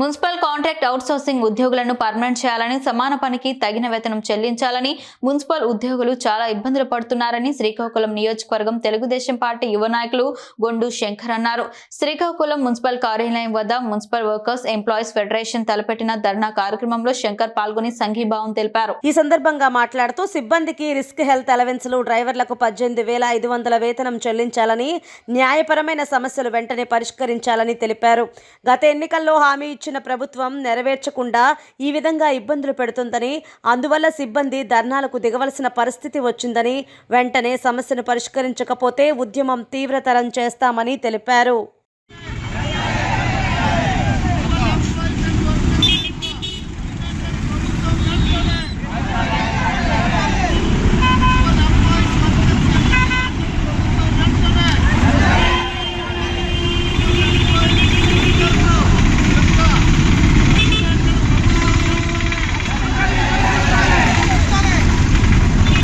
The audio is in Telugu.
మున్సిపల్ కాంట్రాక్ట్ అవుట్సోర్సింగ్ ఉద్యోగులను పర్మనెంట్ చేయాలని సమాన పనికి తగిన వేతనం చెల్లించాలని మున్సిపల్ ఉద్యోగులు చాలా ఇబ్బందులు పడుతున్నారని శ్రీకాకుళం నియోజకవర్గం తెలుగుదేశం పార్టీ యువ నాయకులు గొండు శంకర్ అన్నారు. శ్రీకాకుళం మున్సిపల్ కార్యాలయం వద్ద మున్సిపల్ వర్కర్స్ ఎంప్లాయీస్ ఫెడరేషన్ తలపెట్టిన ధర్నా కార్యక్రమంలో శంకర్ పాల్గొని సంఘీభావం తెలిపారు. ఈ సందర్భంగా మాట్లాడుతూ సిబ్బందికి రిస్క్ హెల్త్ అలవెన్స్లు డ్రైవర్లకు పద్దెనిమిది వేల ఐదు వందల వేతనం చెల్లించాలని న్యాయపరమైన సమస్యలు వెంటనే పరిష్కరించాలని తెలిపారు. గత ఎన్నికల్లో హామీ ఇచ్చిన ప్రభుత్వం నెరవేర్చకుండా ఈ విధంగా ఇబ్బందులు పెడుతుందని అందువల్ల సిబ్బంది ధర్నాలకు దిగవలసిన పరిస్థితి వచ్చిందని వెంటనే సమస్యను పరిష్కరించకపోతే ఉద్యమం తీవ్రతరం చేస్తామని తెలిపారు.